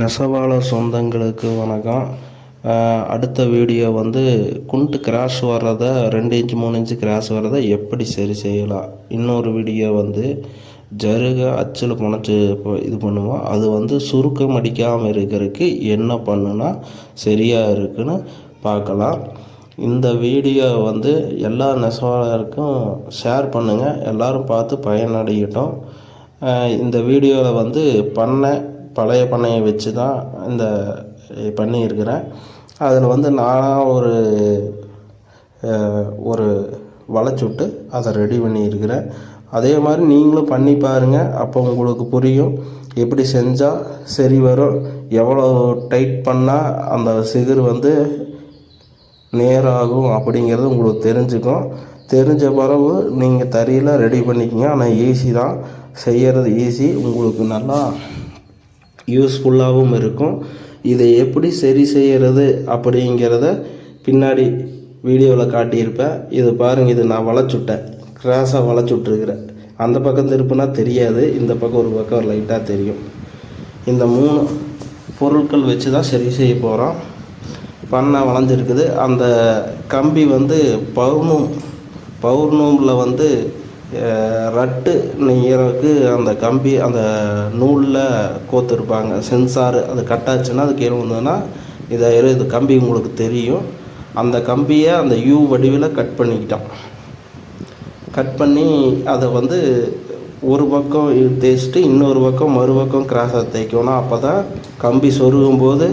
நெசவாளர் சொந்தங்களுக்கு வணக்கம். அடுத்த வீடியோ வந்து குண்டு கிராஷ் வர்றதை ரெண்டு இன்ச்சு மூணு இன்ச்சு கிராஷ் வர்றதை எப்படி சரி செய்யலாம்? இன்னொரு வீடியோ வந்து ஜருக அச்சில் புனைச்சி இது பண்ணுவோம். அது வந்து சுருக்கம் அடிக்காமல் இருக்கிறதுக்கு என்ன பண்ணுனா சரியாக இருக்குன்னு பார்க்கலாம். இந்த வீடியோ வந்து எல்லா நெசவாளருக்கும் ஷேர் பண்ணுங்கள் எல்லோரும் பார்த்து பயனடையட்டும். இந்த வீடியோவில் வந்து பண்ணை பழைய பண்ணையை வச்சு தான் இந்த பண்ணியிருக்கிறேன். அதில் வந்து நானாக ஒரு ஒரு வளைச்சுட்டு அதை ரெடி பண்ணியிருக்கிறேன். அதே மாதிரி நீங்களும் பண்ணி பாருங்கள் அப்போ உங்களுக்கு புரியும் எப்படி செஞ்சால் சரி வரும். எவ்வளோ டைட் பண்ணால் அந்த சிகர் வந்து நேராகும் அப்படிங்கிறது உங்களுக்கு தெரிஞ்சுக்கும். தெரிஞ்ச பிறகு நீங்கள் தறியில் ரெடி பண்ணிக்கிங்க. ஆனால் ஈஸி தான். செய்கிறது ஈஸி. உங்களுக்கு நல்லா யூஸ்ஃபுல்லாகவும் இருக்கும். இதை எப்படி சரி செய்கிறது அப்படிங்கிறத பின்னாடி வீடியோவில் காட்டியிருப்பேன். இது பாருங்கள் இது நான் வளைச்சுட்டேன். கிராஸாக வளைச்சுட்ருக்கிறேன் அந்த பக்கம் திருப்பினா தெரியாது. இந்த பக்கம் ஒரு பக்கம் லைட்டாக தெரியும். இந்த மூணு பொருட்கள் வச்சு தான் சரி செய்ய போகிறோம் பண்ணை வளைஞ்சிருக்குது. அந்த கம்பி வந்து பௌர்ணம் பௌர்ணமில் வந்து ரட்டு நெய்யறதுக்கு அந்த கம்பி அந்த நூலில் கோத்துருப்பாங்க. சென்சார் அது கட்டாச்சுன்னா அது கீழே வந்ததுன்னா இதை இது கம்பி உங்களுக்கு தெரியும். அந்த கம்பியை அந்த யூ வடிவில் கட் பண்ணிக்கிட்டான். கட் பண்ணி அதை வந்து ஒரு பக்கம் தேய்ச்சிட்டு இன்னொரு பக்கம் மறுபக்கம் கிராஸாக தேய்க்கணும் அப்போ தான் கம்பி சொருகும் போது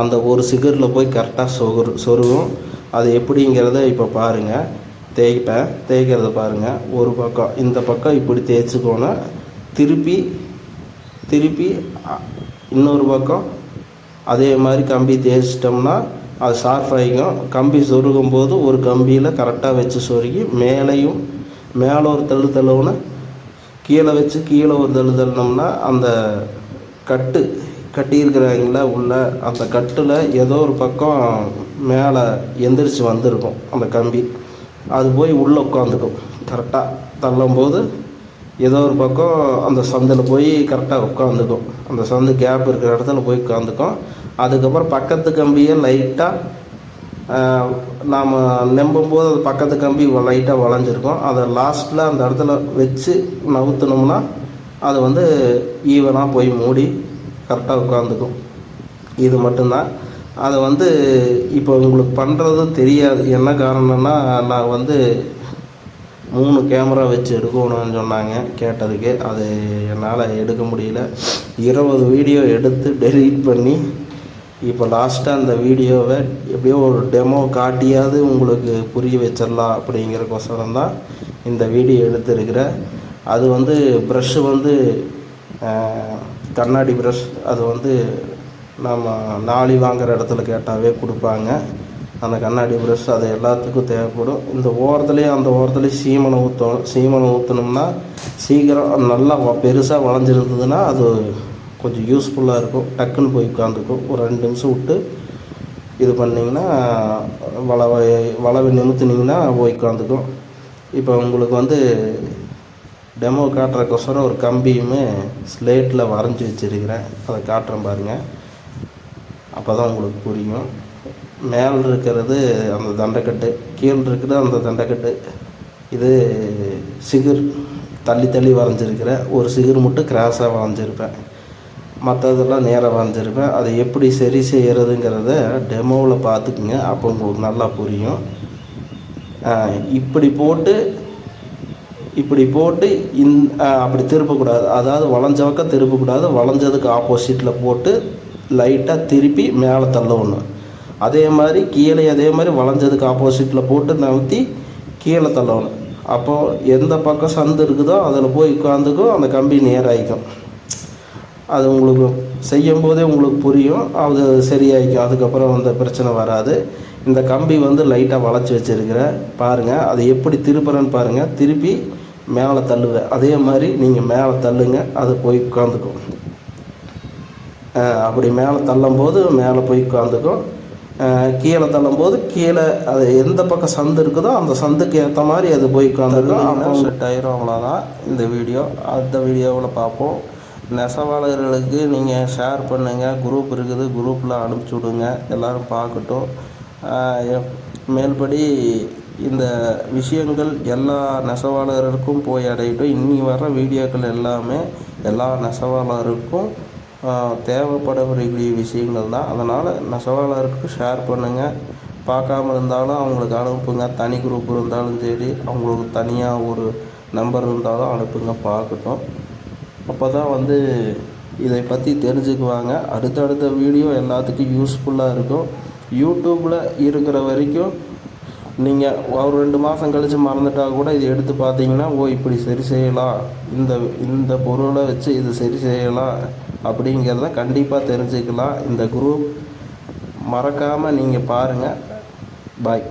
அந்த ஒரு சிகரில் போய் கரெக்டாக சொரு சொருகும். அது எப்படிங்கிறத இப்போ பாருங்கள் தேய்ப்பேன். தேய்க்கிறத பாருங்கள் ஒரு பக்கம் இந்த பக்கம் இப்படி தேய்ச்சிக்கோணும் திருப்பி திருப்பி இன்னொரு பக்கம். அதே மாதிரி கம்பி தேய்ச்சிட்டோம்னா அது ஷார்ப் ஆகிக்கும். கம்பி சொருகும் போது ஒரு கம்பியில் கரெக்டாக வச்சு சொருகி மேலேயும் மேலே ஒரு தள்ளு தள்ளுவோன்னா கீழே வச்சு கீழே ஒரு தள்ளு தள்ளினோம்னா அந்த கட்டு கட்டியிருக்கிறாங்கள உள்ள அந்த கட்டில் ஏதோ ஒரு பக்கம் மேலே எந்திரிச்சு வந்திருக்கும் அந்த கம்பி. அது போய் உள்ளே உட்காந்துக்கும் கரெக்டாக தள்ளும்போது ஏதோ ஒரு பக்கம் அந்த சந்தில் போய் கரெக்டாக உட்காந்துக்கும் அந்த சந்து கேப் இருக்கிற இடத்துல போய் உட்காந்துக்கும் அதுக்கப்புறம் பக்கத்து கம்பியை லைட்டாக நாம் நம்பும்போது அது பக்கத்து கம்பி லைட்டாக வளைஞ்சிருக்கும். அதை லாஸ்ட்டில் அந்த இடத்துல வச்சு நவுத்துனோம்னா அது வந்து ஈவனாக போய் மூடி கரெக்டாக உட்காந்துக்கும் இது மட்டும்தான். அதை வந்து இப்போ உங்களுக்கு பண்ணுறதும் தெரியாது. என்ன காரணம்னா நான் வந்து மூணு கேமரா வச்சு எடுக்கணும்னு சொன்னாங்க. கேட்டதுக்கு அது என்னால் எடுக்க முடியல. இருபது வீடியோ எடுத்து டெலீட் பண்ணி இப்போ லாஸ்ட்டாக அந்த வீடியோவை எப்படியோ ஒரு டெமோ காட்டியாவது உங்களுக்கு புரிய வச்சிடலாம் அப்படிங்கிறக்கோசரம் தான் இந்த வீடியோ எடுத்துருக்கிறேன் அது வந்து ப்ரஷ்ஷு வந்து கண்ணாடி ப்ரஷ் அது வந்து நம்ம நாளி வாங்குகிற இடத்துல கேட்டாவே கொடுப்பாங்க. அந்த கண்ணாடி ப்ரெஷ் அது எல்லாத்துக்கும் தேவைப்படும். இந்த ஓரத்துலேயே அந்த ஓரத்துலேயும் சீமனை ஊற்றணும் சீமனை ஊற்றினோம்னா சீக்கிரம் நல்லா பெருசாக வளைஞ்சிருந்ததுன்னா அது கொஞ்சம் யூஸ்ஃபுல்லாக இருக்கும். டக்குன்னு போய் உட்காந்துக்கும் ஒரு ரெண்டு நிமிஷம் விட்டு இது பண்ணிங்கன்னா வளவை வளவை நிமித்துனிங்கன்னா போய் உட்காந்துக்கும் இப்போ உங்களுக்கு வந்து டெமோ காட்டுறக்கோசரம் ஒரு கம்பியுமே ஸ்லேட்டில் வரைஞ்சி வச்சுருக்கிறேன். அதை காட்டுறேன் பாருங்கள் அப்போ தான் உங்களுக்கு புரியும். மேல் இருக்கிறது அந்த தண்டைக்கட்டு கீழ் இருக்கிறது அந்த தண்டைக்கட்டு. இது சிகிர் தள்ளி தள்ளி வரைஞ்சிருக்கிற ஒரு சிகிர் மட்டும் கிராஸாக வரைஞ்சிருப்பேன். மற்றதெல்லாம் நேராக வரைஞ்சிருப்பேன். அதை எப்படி சரி செய்கிறதுங்கிறத டெமோவில் பார்த்துக்குங்க. அப்போ உங்களுக்கு நல்லா புரியும். இப்படி போட்டு இப்படி போட்டு இந் அப்படி திருப்பக்கூடாது. அதாவது வளைஞ்ச பக்கம் திருப்பக்கூடாது. வளைஞ்சதுக்கு ஆப்போசிட்டில் போட்டு லைட்டாக திருப்பி மேலே தள்ளணும் அதே மாதிரி கீழே அதே மாதிரி வளைஞ்சதுக்கு ஆப்போசிட்டில் போட்டு நவுத்தி கீழே தள்ளணும் அப்போது எந்த பக்கம் சந்து இருக்குதோ அதில் போய் உட்காந்துக்கும் அந்த கம்பி நேராகிக்கும் அது உங்களுக்கு செய்யும் போதே உங்களுக்கு புரியும். அது சரியாயிக்கும். அதுக்கப்புறம் அந்த பிரச்சனை வராது. இந்த கம்பி வந்து லைட்டாக வளைச்சி வச்சுருக்கிறேன் பாருங்கள் அது எப்படி திருப்புறேன்னு பாருங்கள் திருப்பி மேலே தள்ளுவேன். அதே மாதிரி நீங்கள் மேலே தள்ளுங்க. அது போய் உட்காந்துக்கும் அப்படி மேலே தள்ளும்போது மேலே போய் உட்காந்துக்கும். கீழே தள்ளும்போது கீழே அது எந்த பக்கம் சந்து இருக்குதோ அந்த சந்துக்கு ஏற்ற மாதிரி அது போய் உட்காந்துருக்கும் அப்போ செட் ஆயிரும் அவ்வளோதான் இந்த வீடியோ அடுத்த வீடியோவில் பார்ப்போம். நெசவாளர்களுக்கு நீங்கள் ஷேர் பண்ணுங்கள் குரூப் இருக்குது குரூப்பில் அனுப்பிச்சி விடுங்க. எல்லோரும் பார்க்கட்டும். மேல்படி இந்த விஷயங்கள் எல்லா நெசவாளருக்கும் போய் அடையட்டும். இன்னி வர வீடியோக்கள் எல்லாமே எல்லா நெசவாளருக்கும் தேவைப்படக்கூடிய விஷயங்கள் தான். அதனால் நெசவாளருக்கு ஷேர் பண்ணுங்கள் பார்க்காம இருந்தாலும் அவங்களுக்கு அனுப்புங்க. தனி குரூப் இருந்தாலும் சரி அவங்களுக்கு தனியாக ஒரு நம்பர் இருந்தாலும் அனுப்புங்க பார்க்கட்டும். அப்போ தான் வந்து இதை பற்றி தெரிஞ்சுக்குவாங்க. அடுத்தடுத்த வீடியோ எல்லாத்துக்கும் யூஸ்ஃபுல்லாக இருக்கும். யூடியூப்பில் இருக்கிற வரைக்கும் நீங்கள் ஒரு ரெண்டு மாதம் கழித்து மறந்துட்டால் கூட இதை எடுத்து பார்த்தீங்கன்னா ஓ இப்படி சரி செய்யலாம். இந்த இந்த பொருளை வச்சு இது சரி செய்யலாம். அப்படிங்கிறத கண்டிப்பாக தெரிஞ்சுக்கலாம். இந்த குரூப் மறக்காமல் நீங்கள் பாருங்கள் பாய்